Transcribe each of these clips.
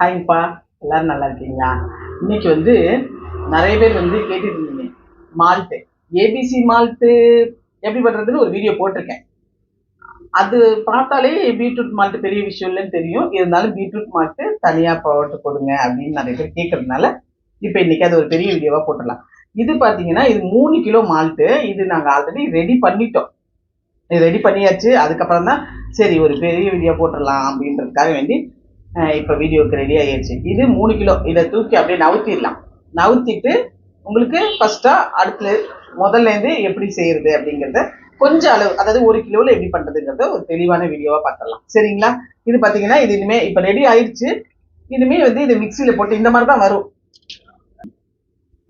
ஹாய்ப்பா எல்லாரும் நல்லா இருக்கீங்களா? இன்னைக்கு வந்து நிறைய பேர் வந்து கேட்டுட்டு இருந்தீங்க. மால்ட்டு ஏபிசி மால்ட்டு எப்படி பண்ணுறதுன்னு ஒரு வீடியோ போட்டிருக்கேன். அது பார்த்தாலே பீட்ரூட் மால்ட்டு பெரிய விஷயம் இல்லைன்னு தெரியும். இருந்தாலும் பீட்ரூட் மால்ட்டு தனியாக போட்டு கொடுங்க அப்படின்னு நிறைய பேர் கேட்கறதுனால இப்போ இன்னைக்கு அது ஒரு பெரிய வீடியோவாக போட்டுடலாம். இது பார்த்தீங்கன்னா இது மூணு கிலோ மால்ட்டு இது நாங்கள் ஆல்ரெடி ரெடி பண்ணிட்டோம். இது ரெடி பண்ணியாச்சு. அதுக்கப்புறம் தான் சரி ஒரு பெரிய வீடியோ போட்டுடலாம் அப்படின்றதுக்காக வேண்டி இப்போ வீடியோக்கு ரெடி ஆகிடுச்சு இது மூணு கிலோ. இதை தூக்கி அப்படியே நவுத்திடலாம். நவுத்திட்டு உங்களுக்கு ஃபர்ஸ்ட்டாக அடுத்து முதல்லேருந்து எப்படி செய்யறது அப்படிங்கிறத கொஞ்சம் அளவு அதாவது ஒரு கிலோவில் எப்படி பண்ணுறதுங்கிறத ஒரு தெளிவான வீடியோவாக பார்த்துடலாம். சரிங்களா? இது பார்த்தீங்கன்னா இது இனிமேல் இப்போ ரெடி ஆயிடுச்சு. இனிமேல் வந்து இது மிக்சியில் போட்டு இந்த மாதிரி தான் வரும்.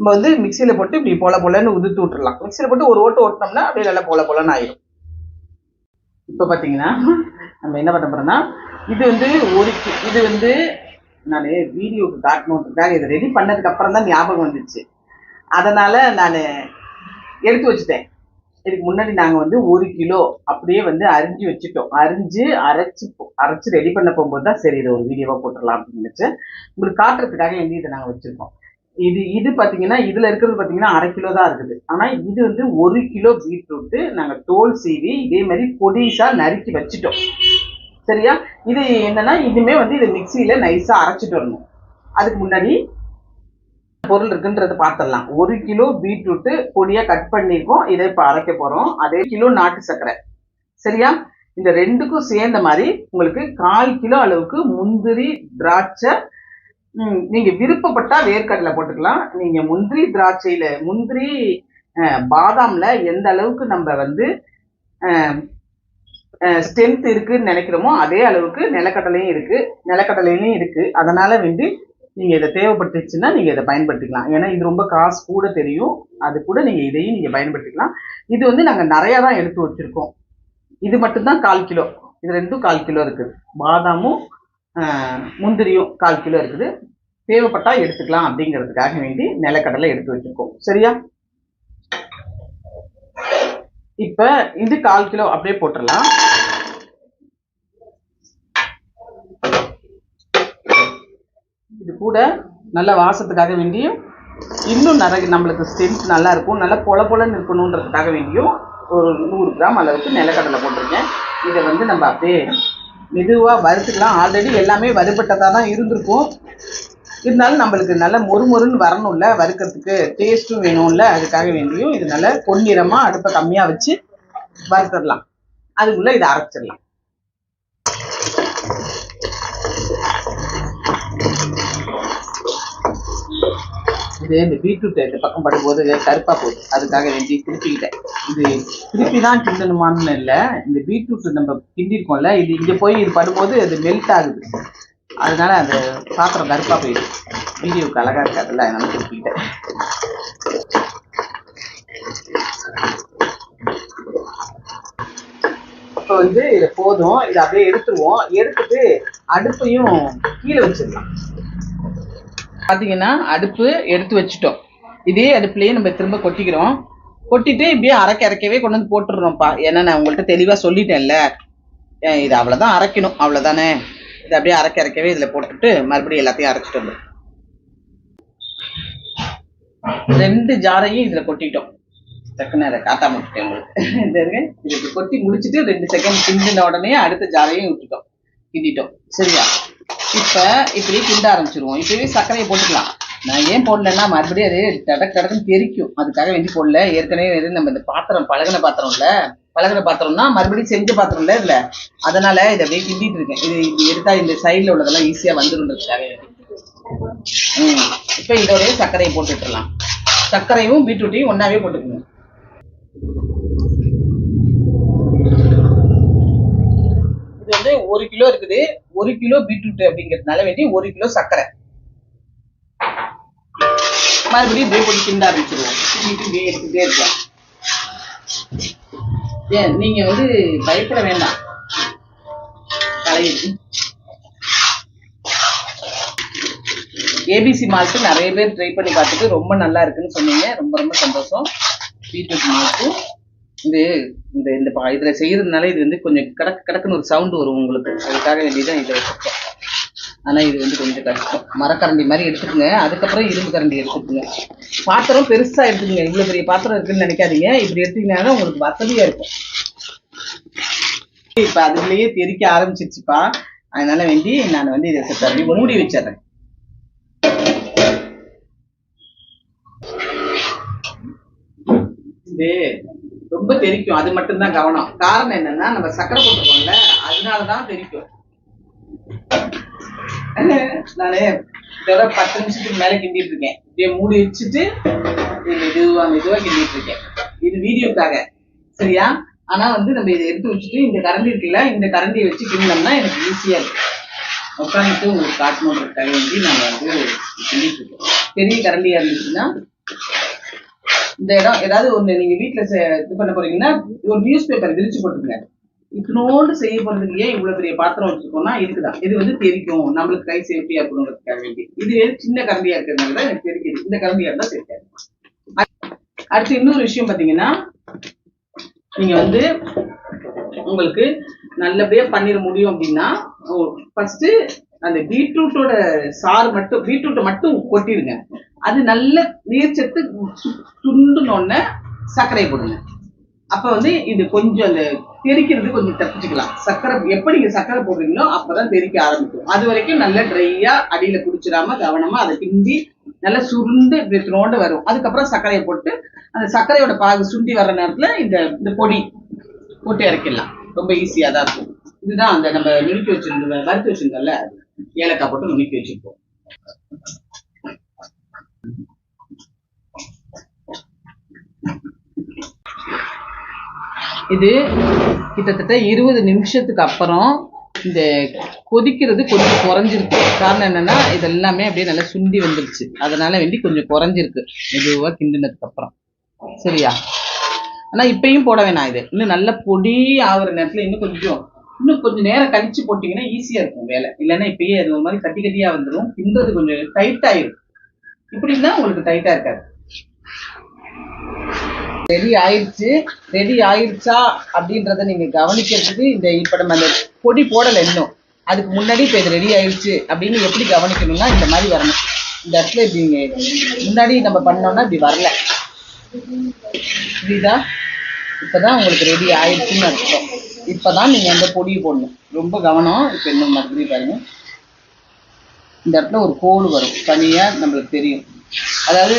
நம்ம வந்து மிக்சியில் போட்டு இப்படி போல போலன்னு உதுத்து விட்டுடலாம் மிக்சியில் போட்டு ஒரு ஓட்டு ஓட்டினோம்னா அப்படியே நல்லா போல போலன்னு ஆயிடும் இப்போ பார்த்தீங்கன்னா நம்ம என்ன பண்ண போகிறோம்னா இது வந்து ஒரு இது வந்து நான் வீடியோக்கு காட்டணுன்றதுக்காக இதை ரெடி பண்ணதுக்கு அப்புறம் தான் ஞாபகம் வந்துச்சு. அதனால நான் எடுத்து வச்சுட்டேன். இதுக்கு முன்னாடி நாங்கள் வந்து ஒரு கிலோ அப்படியே வந்து அரிஞ்சு வச்சுட்டோம். அரிஞ்சு அரைச்சி போ- ரெடி பண்ண போகும்போது தான் சரி இதை ஒரு வீடியோவாக போட்டுடலாம் அப்படின்னு நினச்சேன் உங்களுக்கு காட்டுறதுக்காக வேண்டி இதை நாங்கள் வச்சுருக்கோம். இது இது பார்த்தீங்கன்னா இதில் இருக்கிறது பார்த்தீங்கன்னா அரை கிலோ தான் இருக்குது. ஆனால் இது வந்து ஒரு கிலோ பீட்ரூட்டு நாங்கள் தோல் சீவி இதே மாதிரி பொடிசாக நறுக்கி வச்சுட்டோம். சரியா? இது என்னன்னா இதுமே வந்து இது மிக்சியில நைஸா அரைச்சிட்டு வரணும். அதுக்கு முன்னாடி பொருள் இருக்குன்றது பார்த்துடலாம். ஒரு கிலோ பீட்ரூட்டு பொடியா கட் பண்ணியிருக்கோம். இதை இப்போ அரைக்க போறோம். அதே கிலோ நாட்டு சர்க்கரை. சரியா? இந்த ரெண்டுக்கும் சேர்ந்த மாதிரி உங்களுக்கு கால் கிலோ அளவுக்கு முந்திரி திராட்சை ம், நீங்க விருப்பப்பட்டா வேர்க்கடலை போட்டுக்கலாம். நீங்க முந்திரி திராட்சையில முந்திரி அஹ், பாதாம்ல எந்த அளவுக்கு நம்ம வந்து ஸ்ட்ரென்த் இருக்குன்னு நினைக்கிறோமோ அதே அளவுக்கு நிலக்கடலையும் இருக்குது நிலக்கடலையிலையும் இருக்குது அதனால் வந்து நீங்கள் இதை தேவைப்பட்டுச்சுன்னா நீங்கள் இதை பயன்படுத்திக்கலாம். ஏன்னா இது ரொம்ப காசு கூட தெரியும். அது கூட நீங்கள் இதையும் நீங்கள் பயன்படுத்திக்கலாம். இது வந்து நாங்கள் நிறையா தான் எடுத்து வச்சிருக்கோம். இது மட்டும்தான் கால் கிலோ. இது ரெண்டும் கால் கிலோ இருக்குது பாதாமும் முந்திரியும் கால் கிலோ இருக்குது. தேவைப்பட்டால் எடுத்துக்கலாம் அப்படிங்கிறதுக்காக வேண்டி நிலக்கடலை எடுத்து வச்சிருக்கோம். சரியா? இப்ப இது கால் கிலோ அப்படியே போட்டுடலாம் இது கூட நல்ல வாசத்துக்காக வேண்டியும் இன்னும் நிறைய நம்மளுக்கு ஸ்ட்ரென்த் நல்லா இருக்கும். நல்லா பொல பொலன்னு இருக்கணுன்றதுக்காக வேண்டியும் ஒரு நூறு கிராம் அளவுக்கு நிலக்கடலை போட்டிருக்கேன். இதை வந்து நம்ம அப்படியே மெதுவாக வறுத்துக்கலாம். ஆல்ரெடி எல்லாமே வறுபட்டதாக தான் இருந்திருக்கும். இருந்தாலும் நம்மளுக்கு நல்ல மொறு மொறுன்னு வரணும்ல வறுக்கிறதுக்கு டேஸ்ட்டும் வேணும்ல அதுக்காக வேண்டியும் இது நல்ல பொன்னிறமாக அடுப்பை கம்மியாக வச்சு வறுத்துடலாம். அதுக்குள்ளே இதை அரைச்சிடலாம். இது இந்த பீட்ரூட் இந்த பக்கம் படும்போது கருப்பா போகுது. அதுக்காக வேண்டி திருப்பிக்கிட்டேன். இது திருப்பி தான் கிண்டணுமான்னு இல்லை. இந்த பீட்ரூட் நம்ம கிண்டிருக்கோம்ல இது இங்கே போய் இது படும்போது அது மெல்ட் ஆகுது. அதனால அந்த பாத்திரம் கருப்பா போயிடும் வீடியோவுக்கு அழகா இருக்காதுல்ல அதனால திருப்பிக்கிட்டேன். இப்போ வந்து இதை போதும் இதை அப்படியே எடுத்துருவோம். எடுத்துட்டு அடுப்பையும் கீழே வச்சிடலாம். பார்த்தீங்கன்னா அடுப்பு எடுத்து வச்சுட்டோம். இதே அடுப்புலேயே நம்ம திரும்ப கொட்டிக்கிறோம். கொட்டிட்டு இப்படியே அரைக்க அரைக்கவே கொண்டு வந்து போட்டுடுறோம்ப்பா. ஏன்னா நான் உங்கள்கிட்ட தெளிவாக சொல்லிட்டேன்ல. இது அவ்வளோதான் அரைக்கணும். அவ்வளோதானே இது அப்படியே அரைக்க அரைக்கவே இதில் போட்டுட்டு மறுபடியும் எல்லாத்தையும் அரைச்சிட்டு வந்துடும் ரெண்டு ஜாரையும் இதில் கொட்டிட்டோம். டக்குன்னு அதை காத்தா விட்டுட்டேன் உங்களுக்கு. இது இப்படி கொட்டி முடிச்சுட்டு ரெண்டு செகண்ட் கிண்டின உடனே அடுத்த ஜாரையும் விட்டுட்டோம். கிண்டிட்டோம். சரியா? இப்போ இப்படி கிண்ட ஆரம்பிச்சிருவோம். இப்பவே சர்க்கரையை போட்டுக்கலாம். நான் ஏன் போடலன்னா மறுபடியும் அது டடக் டடக்குன்னு தெரிக்கும் அதுக்காக வேண்டி போடல. ஏற்கனவே வந்து நம்ம இந்த பாத்திரம் பழகின பாத்திரம்ல பழகின பாத்திரம்னா மறுபடியும் செஞ்ச பாத்திரம் இல்ல இதுல. அதனால இதை அப்படியே கிண்டிட்டு இருக்கேன். இது இது எடுத்தா இந்த சைடில் உள்ளதெல்லாம் ஈஸியா வந்துருன்றதுக்காக ம். இப்போ இதோடய சர்க்கரையை போட்டுட்டுலாம் சர்க்கரையும் பீட்ரூட்டையும் ஒன்றாவே போட்டுக்கணும் இது வந்து ஒரு கிலோ இருக்குது. ஒரு கிலோ பீட்ரூட் அப்படிங்கிறதுனால வேண்டி ஒரு கிலோ சர்க்கரை. மறுபடியும் இப்படியே போட்டு கிண்ட ஆரம்பிச்சிருவோம் கிண்டிட்டு இப்படியே ஏன் நீங்க வந்து பயப்பட வேண்டாம். தலையிட்டு ஏபிசி மால்ட்டு நிறைய பேர் ட்ரை பண்ணி பார்த்துட்டு ரொம்ப நல்லா இருக்குன்னு சொன்னீங்க. ரொம்ப ரொம்ப சந்தோஷம். பீட்ரூட் மால்ட்டு இது இந்த இந்த இதுல செய்யறதுனால இது வந்து கொஞ்சம் கடக்கு கடக்குன்னு ஒரு சவுண்ட் வரும் உங்களுக்கு. அதுக்காக வேண்டியதான் இதை வச்சிருக்கோம். ஆனா இது வந்து கொஞ்சம் கஷ்டம். மரக்கரண்டி மாதிரி எடுத்துக்கோங்க. அதுக்கப்புறம் இரும்பு கரண்டி எடுத்துக்கோங்க. பாத்திரம் பெருசா எடுத்துக்கோங்க. இவ்வளவு பெரிய பாத்திரம் இருக்குன்னு நினைக்காதீங்க. இப்படி எடுத்தீங்கன்னா உங்களுக்கு வசதியா இருக்கும். இப்ப அதுலயே தெரிக்க ஆரம்பிச்சிருச்சுப்பா. அதனால வேண்டி நான் வந்து இதை தள்ளி மூடி வச்சிடுறேன். இது ரொம்ப தெரிக்கும் அது மட்டும்தான் கவனம். காரணம் என்னன்னா நம்ம சக்கரை போட்டுருக்கோம்ல அதனாலதான் தெரிக்கும் நானு இதோட பத்து நிமிஷத்துக்கு மேல கிண்டிட்டு இருக்கேன். இப்படியே மூடி வச்சுட்டு இது மெதுவா மெதுவா கிண்டிட்டு இருக்கேன். இது வீடியோக்காக. சரியா? ஆனா வந்து நம்ம இதை எடுத்து வச்சுட்டு இந்த கரண்டி இருக்குல்ல இந்த கரண்டியை வச்சு கிண்டோம்னா எனக்கு ஈஸியா இருக்கும். உட்காந்துட்டு உங்களுக்கு காட்டணுன்றதுக்காக வேண்டி நாங்க வந்து கிண்டிட்டு இருக்கோம் பெரிய கரண்டியா இருந்துச்சுன்னா இந்த இடம் ஏதாவது ஒண்ணு நீங்க வீட்டுல இது பண்ண போறீங்கன்னா ஒரு நியூஸ் பேப்பர் விரிச்சு போட்டுருங்க இத்தனோண்டு செய்ய போறதுக்கு ஏன் இவ்வளவு பெரிய பாத்திரம் வச்சிருக்கோம்னா இதுக்குதான் இது வந்து தெரிக்கும். நம்மளுக்கு கை சேஃப்டியா இருக்கணுங்கிறதுக்காக வேண்டி. இது சின்ன கரண்டியா இருக்கிறதுனால தான் எனக்கு தெரிக்குது இந்த கரண்டியா இருந்தா தெரியாது அடுத்து இன்னொரு விஷயம் பாத்தீங்கன்னா நீங்க வந்து உங்களுக்கு நல்லபடியா பண்ணிட முடியும் அப்படின்னா ஃபர்ஸ்ட் அந்த பீட்ரூட்டோட சாறு மட்டும் பீட்ரூட்டை மட்டும் கொட்டிடுங்க. அது நல்ல நீர்ச்சத்து துண்டுனோடனே சர்க்கரை போடுங்க. அப்ப வந்து இது கொஞ்சம் அந்த தெரிக்கிறது கொஞ்சம் தப்பிச்சுக்கலாம். சர்க்கரை எப்ப நீங்க சர்க்கரை போடுறீங்களோ அப்பதான் தெறிக்க ஆரம்பிக்கும். அது வரைக்கும் நல்லா ட்ரையா அடியில குடிச்சிடாம கவனமா அதை கிண்டி நல்லா சுருண்டு இப்படி திரோண்டு வரும். அதுக்கப்புறம் சர்க்கரையை போட்டு அந்த சர்க்கரையோட பாகு சுண்டி வர்ற நேரத்துல இந்த இந்த பொடி போட்டு இறக்கிடலாம். ரொம்ப ஈஸியா தான் இருக்கும். இதுதான் அந்த நம்ம நுணுக்கி வச்சிருந்த வறுத்து வச்சிருந்தோம்ல ஏலக்காய் போட்டு நுணுக்கி வச்சிருப்போம். இது கிட்டத்தட்ட இருபது நிமிஷத்துக்கு அப்புறம் இந்த கொதிக்கிறது கொஞ்சம் குறைஞ்சிருக்கு. காரணம் என்னன்னா இது எல்லாமே அப்படியே நல்லா சுண்டி வந்துருச்சு. அதனால வேண்டி கொஞ்சம் குறைஞ்சிருக்கு. மெதுவாக கிண்டினதுக்கு அப்புறம். சரியா? ஆனா இப்பயும் போட வேணாம் இது. இன்னும் நல்ல பொடி ஆகுற நேரத்துல இன்னும் கொஞ்சம் இன்னும் கொஞ்சம் நேரம் கழிச்சு போட்டீங்கன்னா ஈஸியா இருக்கும் வேலை. இல்லைன்னா இப்பயே அது ஒரு மாதிரி கட்டி கட்டியா வந்துடும் கிண்டுறது கொஞ்சம் டைட் ஆயிரும். இப்படி உங்களுக்கு டைட்டா இருக்காது. ரெடி ஆயிடுச்சு ரெடி ஆயிடுச்சா அப்படின்றத நீங்க கவனிக்கிறதுக்கு இந்த இப்போ நம்ம அந்த பொடி போடல இன்னும். அதுக்கு முன்னாடி இப்ப இது ரெடி ஆயிடுச்சு அப்படின்னு எப்படி கவனிக்கணும்னா இந்த மாதிரி வரணும். இந்த இடத்துல இப்படி முன்னாடி நம்ம பண்ணோம்னா இப்படி வரல. புரியுதா? இப்பதான் உங்களுக்கு ரெடி ஆயிடுச்சுன்னு அர்த்தம். இப்பதான் நீங்க அந்த பொடியை போடணும். ரொம்ப கவனம். இப்ப இன்னும் மறுபடியும் பாருங்க. இந்த இடத்துல ஒரு கோடு வரும். தனியா நம்மளுக்கு தெரியும். அதாவது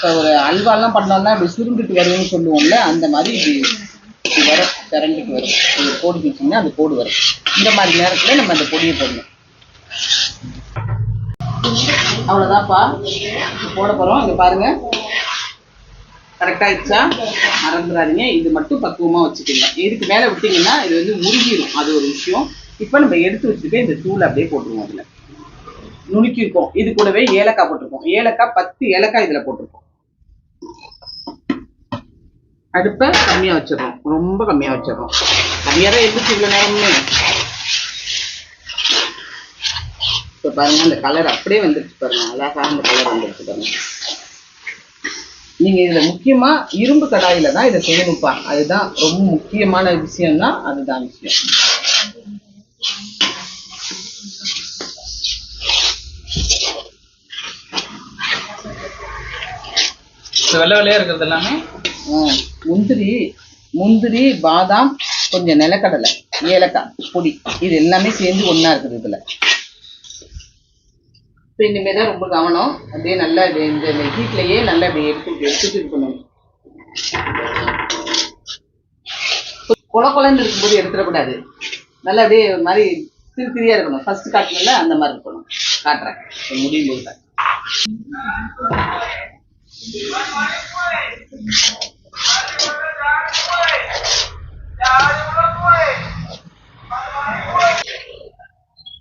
இப்போ ஒரு அல்வாலாம் பண்ணோம்னா இப்படி சுருண்டுட்டு வரும்னு சொல்லுவோம்ல அந்த மாதிரி இப்படி இப்படி வரும் திரண்டுட்டு வரும். ஒரு கோடு வச்சிங்கன்னா அந்த கோடு வரும். இந்த மாதிரி நேரத்துல நம்ம அந்த பொடியை போடணும். அவ்வளோதான்ப்பா போட போகிறோம் இங்கே பாருங்க. கரெக்டாகிடுச்சா மறந்துடாதீங்க. இது மட்டும் பக்குவமாக வச்சுக்கோங்க. இதுக்கு மேல விட்டீங்கன்னா இது வந்து முருகிடும் அது ஒரு விஷயம். இப்போ நம்ம எடுத்து வச்சுட்டு இந்த தூளை அப்படியே போட்டுருவோம் அதுல நுணுக்கியிருக்கோம். இது கூடவே ஏலக்காய் போட்டிருக்கோம். ஏலக்காய் பத்து ஏலக்காய் இதுல போட்டிருக்கோம். அடுப்பை கம்மியா வச்சிடறோம். ரொம்ப கம்மியா வச்சிடறோம். கம்மியா தான் இருந்துச்சு இவ்வளவு நேரமே இப்ப பாருங்க அந்த கலர் அப்படியே வந்துருச்சு பாருங்க. அழகா அந்த கலர் வந்துருச்சு பாருங்க. நீங்க இதுல முக்கியமா இரும்பு கடாயில தான் இதை செய்யணும்ப்பா. அதுதான் ரொம்ப முக்கியமான விஷயம்னா அதுதான் விஷயம். வெள்ளை வெள்ளையா இருக்கிறது எல்லாமே? ம், முந்திரி முந்திரி பாதாம் கொஞ்சம் நிலக்கடலை ஏலக்காய் பொடி இது எல்லாமே சேர்ந்து ஒண்ணா இருக்குது இதுல. இப்போ இனிமேல் தான் ரொம்ப கவனம். அப்படியே நல்லா இது இந்த ஹீட்லயே நல்லா அப்படியே எடுத்து எடுத்துட்டு இருக்கணும். கொல கொலன்னு இருக்கும்போது எடுத்துடக்கூடாது. நல்லா அப்படியே ஒரு மாதிரி திரு திரியா இருக்கணும். ஃபர்ஸ்ட் காட்டுல அந்த மாதிரி இருக்கணும். காட்டுறேன். முடியும் போது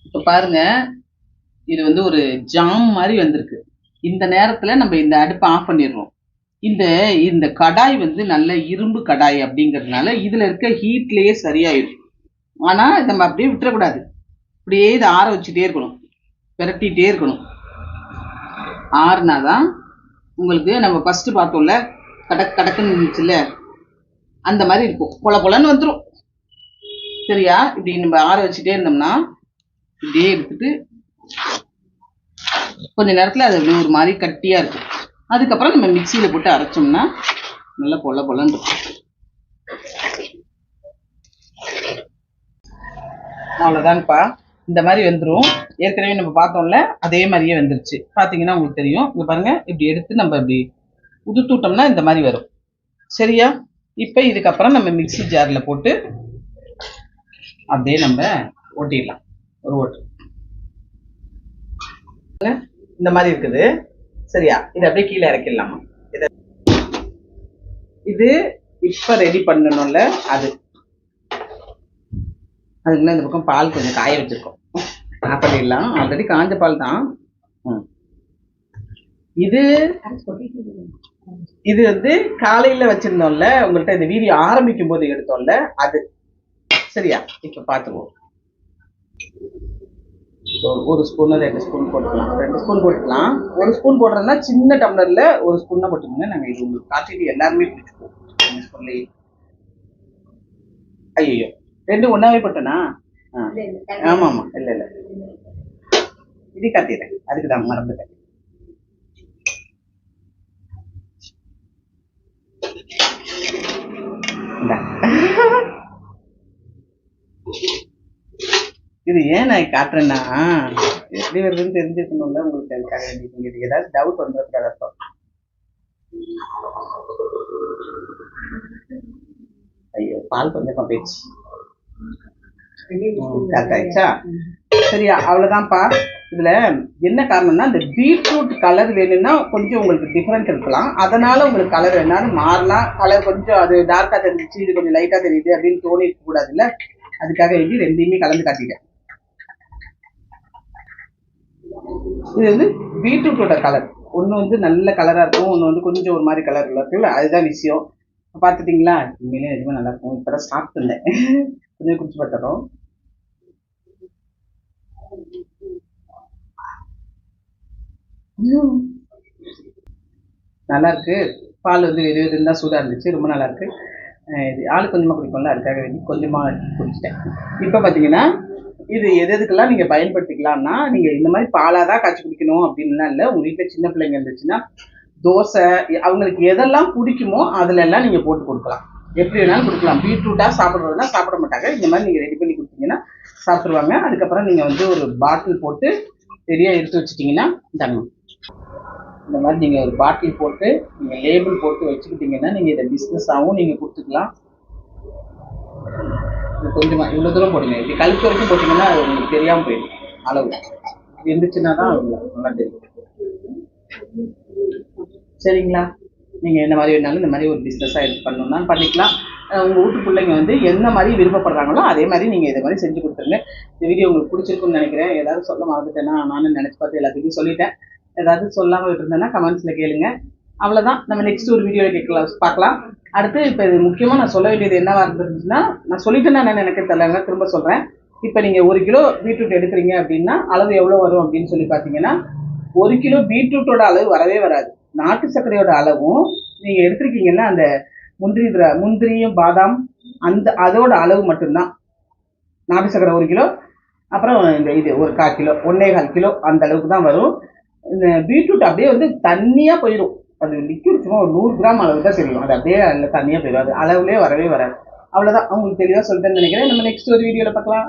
இப்ப பாருங்க இது வந்து ஒரு ஜாம் மாதிரி வந்திருக்கு. இந்த நேரத்துல நம்ம இந்த அடுப்பை ஆஃப் பண்ணிடுறோம். இந்த இந்த கடாய் வந்து நல்ல இரும்பு கடாய் அப்படிங்கிறதுனால இதுல இருக்க ஹீட்லயே சரியாயிடும் ஆனா நம்ம அப்படியே விட்டுறக்கூடாது. அப்படியே இதை ஆற வச்சுட்டே இருக்கணும். விரட்டிட்டே இருக்கணும். ஆறுனாதான் உங்களுக்கு நம்ம ஃபர்ஸ்ட் பார்த்தோம்ல கடக் கடக்குன்னு இருந்துச்சுல்ல? அந்த மாதிரி இருக்கும். பொல பொலன்னு வந்துடும் சரியா? இப்படி நம்ம ஆற வச்சுட்டே இருந்தோம்னா இப்படியே எடுத்துட்டு கொஞ்ச நேரத்தில் அது அப்படி ஒரு மாதிரி கட்டியாக இருக்கும். அதுக்கப்புறம் நம்ம மிக்சியில் போட்டு அரைச்சோம்னா நல்லா பொல பொலன்னு இருக்கும். அவ்வளோதாங்கப்பா இந்த மாதிரி வந்துடும் ஏற்கனவே நம்ம பார்த்தோம்ல அதே மாதிரியே வந்துருச்சு. பார்த்தீங்கன்னா உங்களுக்கு தெரியும். இங்கே பாருங்கள் இப்படி எடுத்து நம்ம இப்படி உதுத்துட்டோம்னா இந்த மாதிரி வரும். சரியா? இப்போ இதுக்கப்புறம் நம்ம மிக்ஸி ஜாரில் போட்டு அப்படியே நம்ம ஓட்டிடலாம். ஒரு ஓட்டு. இந்த மாதிரி இருக்குது. சரியா? இது அப்படியே கீழே இறக்கிடலாமா? இதை. இது இப்போ ரெடி பண்ணணும்ல அது. அதுக்குன்னா இந்த பக்கம் பால் கொஞ்சம் காய வச்சிருக்கோம். ஆஃப் பண்ணிடலாம். ஆல்ரெடி காஞ்ச பால் தான். இது இது வந்து காலையில வச்சிருந்தோம்ல உங்கள்ட்ட இந்த வீடியோ ஆரம்பிக்கும் போது எடுத்தோம்ல அது. சரியா? இப்ப பாத்துக்குவோம். ஒரு- ஸ்பூன் ரெண்டு ஸ்பூன் போட்டுக்கலாம். ரெண்டு ஸ்பூன் போட்டுக்கலாம். ஒரு ஸ்பூன் போடுறதுன்னா சின்ன டம்ளர்ல ஒரு ஸ்பூன் தான் போட்டுக்கோங்க. நாங்க இது உங்களுக்கு காய்ச்சிட்டு எல்லாருமே பிடிச்சிக்குவோம் ரெண்டு ஸ்பூன்லயே ஐயோ ரெண்டு ஒன்னாவே போட்டனா? ஆமா ஆமா இல்ல இல்ல இது கத்திடுறேன் அதுக்கு தான் மறந்துட்டேன். இது ஏன் நான் காட்டுறேன்னா எப்படி வருதுன்னு தெரிஞ்சுக்கணும்ல உங்களுக்கு அதுக்காக வேண்டி உங்களுக்கு ஏதாவது டவுட் வந்துருக்காது அப்போ ஐயோ பால் கொஞ்சம் போயிடுச்சு. கரெக்ட் ஆயிடுச்சா? சரியா அவ்வளவுதான்ப்பா. இதுல என்ன காரணம்னா இந்த பீட்ரூட் கலர் வேணும்னா கொஞ்சம் உங்களுக்கு டிஃப்ரெண்ட் இருக்கலாம். அதனால் உங்களுக்கு கலர் வேணாலும் மாறலாம். கலர் கொஞ்சம் அது டார்க்காக தெரிஞ்சிச்சு இது கொஞ்சம் லைட்டாக தெரியுது அப்படின்னு தோணி இருக்க கூடாதுல்ல. அதுக்காக வேண்டி ரெண்டையுமே கலந்து காட்டிட்டேன். இது வந்து பீட்ரூட்டோட கலர் ஒன்று வந்து நல்ல கலராக இருக்கும் ஒன்று வந்து கொஞ்சம் ஒரு மாதிரி கலரில் இருக்குல்ல அதுதான் விஷயம். பார்த்துட்டிங்களா உண்மையிலே எதுவுமே நல்லா இருக்கும். இப்போ தான் சாப்பிட்டுருந்தேன் கொஞ்சம் குடிச்சு பார்த்துறோம் நல்லா இருக்கு பால் வந்து இது இருந்தால் தான் சூடாக இருந்துச்சு ரொம்ப நல்லா இருக்கு இது ஆள் கொஞ்சமாக குடிக்கும்ல அதுக்காக வேண்டி கொஞ்சமாக குடிச்சிட்டேன். இப்போ பார்த்தீங்கன்னா இது எது எதுக்கெல்லாம் நீங்கள் பயன்படுத்திக்கலாம்னா நீங்கள் இந்த மாதிரி பாலாக தான் காய்ச்சி குடிக்கணும் அப்படின்லாம் இல்லை உங்கள் வீட்டில் சின்ன பிள்ளைங்க இருந்துச்சுன்னா தோசை அவங்களுக்கு எதெல்லாம் பிடிக்குமோ அதில் எல்லாம் நீங்கள் போட்டு கொடுக்கலாம். எப்படி வேணாலும் கொடுக்கலாம். பீட்ரூட்டாக சாப்பிட்றதுனா சாப்பிட மாட்டாங்க. இந்த மாதிரி நீங்கள் ரெடி பண்ணி கொடுத்தீங்கன்னா சாப்பிடுவாங்க அதுக்கப்புறம் நீங்கள் வந்து ஒரு பாட்டில் போட்டு ரெடியாக எடுத்து வச்சிட்டிங்கன்னா தரணும் இந்த மாதிரி நீங்கள் ஒரு பாட்டில் போட்டு நீங்கள் லேபிள் போட்டு வச்சுக்கிட்டீங்கன்னா நீங்கள் இதை பிஸ்னஸாகவும் நீங்கள் கொடுத்துக்கலாம். கொஞ்சமாக இவ்வளோ தூரம் போடுங்க. இப்படி கழுத்து வரைக்கும் போட்டிங்கன்னா அது உங்களுக்கு தெரியாமல் போயிடும் அளவு. இருந்துச்சுன்னா தான் நல்லா தெரியும். சரிங்களா? நீங்கள் என்ன மாதிரி வேணாலும் இந்த மாதிரி ஒரு பிஸ்னஸாக எடுத்து பண்ணணும்னா பண்ணிக்கலாம். உங்கள் உங்க வீட்டு பிள்ளைங்க வந்து என்ன மாதிரி விருப்பப்படுறாங்களோ அதே மாதிரி நீங்கள் இதை மாதிரி செஞ்சு கொடுத்துருங்க. இந்த வீடியோ உங்களுக்கு பிடிச்சிருக்குன்னு நினைக்கிறேன். ஏதாவது சொல்ல மறந்துட்டேன்னா நானும் நினச்சி பார்த்து எல்லாத்துக்கும் சொல்லிட்டேன். ஏதாவது சொல்லாமல் விட்டுருந்தேன்னா கமெண்ட்ஸில் கேளுங்க. அவ்வளோதான் நம்ம நெக்ஸ்ட் ஒரு வீடியோவில் கேட்கலாம் பார்க்கலாம். அடுத்து இப்போ இது முக்கியமாக நான் சொல்ல வேண்டியது என்னவா இருந்துச்சுன்னா நான் சொல்லிட்டேன்னா என்ன எனக்கு தெரியலங்க திரும்ப சொல்கிறேன் இப்போ நீங்கள் ஒரு கிலோ பீட்ரூட் எடுக்கிறீங்க அப்படின்னா அளவு எவ்வளோ வரும் அப்படின்னு சொல்லி பார்த்தீங்கன்னா ஒரு கிலோ பீட்ரூட்டோட அளவு வரவே வராது. நாட்டு சர்க்கரையோட அளவும் நீங்கள் எடுத்திருக்கீங்கன்னா அந்த முந்திரி முந்திரியும் பாதாம் அந்த அதோட அளவு மட்டும்தான். நாட்டு சர்க்கரை ஒரு கிலோ அப்புறம் இந்த இது ஒரு கால் கிலோ ஒன்னே கால் கிலோ அந்த அளவுக்கு தான் வரும். பீட்ரூட் அப்படியே வந்து தண்ணியாக போயிடும். அது லிக்யூட் சும்மா ஒரு நூறு கிராம் அளவு தான் தெரியும். அது அப்படியே அதில் தண்ணியாக போயிடும். அது அளவுலேயே வரவே வராது. அவ்வளோதான் அவங்களுக்கு தெளிவாக சொல்லிட்டேன்னு நினைக்கிறேன். நம்ம நெக்ஸ்ட் ஒரு வீடியோவில் பார்க்கலாம்.